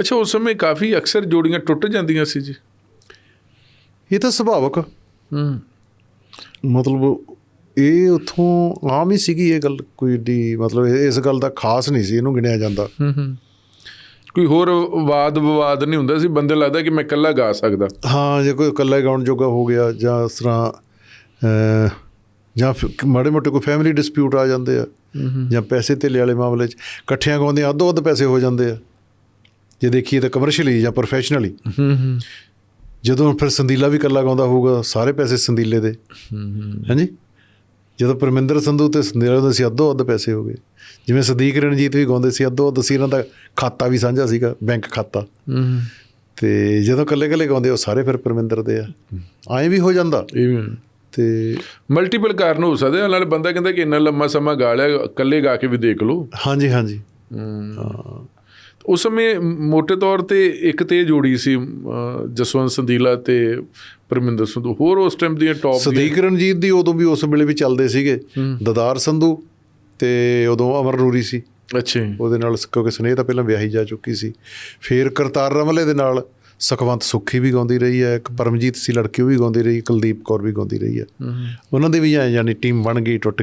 ਅੱਛਾ ਉਸ ਸਮੇਂ ਕਾਫੀ ਅਕਸਰ ਜੋੜੀਆਂ ਟੁੱਟ ਜਾਂਦੀਆਂ ਸੀ ਜੀ। ਇਹ ਤਾਂ ਸੁਭਾਵਕ। ਆ। ਹੂੰ। ਮਤਲਬ ਇਹ ਉਥੋਂ ਆਮ ਹੀ ਸੀਗੀ ਇਹ ਗੱਲ ਕੋਈ ਏਡੀ ਮਤਲਬ ਇਸ ਗੱਲ ਦਾ ਖਾਸ ਨਹੀਂ ਸੀ ਇਹਨੂੰ ਗਿਣਿਆ ਜਾਂਦਾ। ਹੂੰ ਹੂੰ। ਕੋਈ ਹੋਰ ਵਾਦ ਵਿਵਾਦ ਨਹੀਂ ਹੁੰਦਾ ਸੀ? ਬੰਦੇ ਲੱਗਦਾ ਕਿ ਮੈਂ ਇਕੱਲਾ ਗਾ ਸਕਦਾ। ਹਾਂ ਜੇ ਕੋਈ ਇਕੱਲਾ ਗਾਉਣ ਜੋਗਾ ਹੋ ਗਿਆ ਜਾਂ ਇਸ ਤਰ੍ਹਾਂ ਜਾਂ ਮਾੜੇ ਮੋਟੇ ਕੋਈ ਫੈਮਿਲੀ ਡਿਸਪਿਊਟ ਆ ਜਾਂਦੇ ਆ ਜਾਂ ਪੈਸੇ ਧੇਲੇ ਵਾਲੇ ਮਾਮਲੇ 'ਚ ਇਕੱਠਿਆਂ ਗਾਉਂਦੇ ਅੱਧੋ ਅੱਧ ਪੈਸੇ ਹੋ ਜਾਂਦੇ ਆ। ਜੇ ਦੇਖੀਏ ਤਾਂ ਕਮਰਸ਼ੀਅਲੀ ਜਾਂ ਪ੍ਰੋਫੈਸ਼ਨਲੀ ਹੂੰ ਹੂੰ ਜਦੋਂ ਫਿਰ ਸੰਦੀਲਾ ਵੀ ਇਕੱਲਾ ਗਾਉਂਦਾ ਹੋਊਗਾ ਸਾਰੇ ਪੈਸੇ ਸੰਦੀਲੇ ਦੇ। ਹਾਂਜੀ? ਜਦੋਂ ਪਰਮਿੰਦਰ ਸੰਧੂ ਤੇ ਸੰਦੀਲਾ ਦੇ ਸੀ ਅੱਧੋ ਅੱਧ ਪੈਸੇ ਹੋ ਗਏ। ਜਿਵੇਂ ਸਦੀਕ ਰਣਜੀਤ ਵੀ ਗਾਉਂਦੇ ਸੀ ਅੱਧੋ ਅੱਧ ਸੀ ਇਹਨਾਂ ਦਾ ਖਾਤਾ ਵੀ ਸਾਂਝਾ ਸੀਗਾ ਬੈਂਕ ਖਾਤਾ। ਤੇ ਜਦੋਂ ਇਕੱਲੇ ਇਕੱਲੇ ਗਾਉਂਦੇ ਉਹ ਸਾਰੇ ਫਿਰ ਪਰਮਿੰਦਰ ਦੇ ਆ। ਐਂ ਵੀ ਹੋ ਜਾਂਦਾ। ਤੇ ਮਲਟੀਪਲ ਕਾਰਨ ਹੋ ਸਕਦੇ ਆ ਨਾਲ ਬੰਦਾ ਕਹਿੰਦਾ ਕਿ ਇੰਨਾ ਲੰਮਾ ਸਮਾਂ ਗਾ ਲਿਆ ਇਕੱਲੇ ਗਾ ਕੇ ਵੀ ਦੇਖ ਲਓ। ਹਾਂਜੀ ਹਾਂਜੀ। ਉਸ ਸਮੇਂ ਮੋٹے ਤੌਰ ਤੇ ਇੱਕ ਤੇ ਜੋੜੀ ਸੀ ਜਸਵੰਤ ਸੰਦੀਲਾ ਤੇ ਪਰਮਿੰਦਰ ਸੰਧੂ। ਹੋਰ ਉਸ ਟਾਈਮ ਦੀਆਂ ਟੌਪ ਸਦੀਕ ਰਣਜੀਤ ਦੀ ਉਦੋਂ ਵੀ ਉਸ ਵੇਲੇ ਵੀ ਚੱਲਦੇ ਸੀਗੇ। ਦਦਾਰ ਸੰਧੂ ਤੇ ਉਦੋਂ ਅਮਰ ਨੂਰੀ ਸੀ। ਅੱਛਾ। ਉਹਦੇ ਨਾਲ ਕਿਉਂਕਿ ਸਨੇਹ ਤਾਂ ਪਹਿਲਾਂ ਵਿਆਹੀ ਜਾ ਚੁੱਕੀ ਸੀ। ਫਿਰ ਕਰਤਾਰ ਰਮਲੇ ਦੇ ਨਾਲ ਸੁਖਵੰਤ ਸੁੱਖੀ ਵੀ ਗਾਉਂਦੀ ਰਹੀ ਹੈ ਇੱਕ ਪਰਮਜੀਤ ਸੀ ਲੜਕੀ ਉਹ ਵੀ ਗਾਉਂਦੀ ਰਹੀ ਕੁਲਦੀਪ ਕੌਰ ਵੀ ਗਾਉਂਦੀ ਰਹੀ ਹੈ। ਉਹਨਾਂ ਦੀ ਵੀ ਐਂ ਯਾਨੀ ਟੀਮ ਬਣ ਗਈ ਟੁੱਟ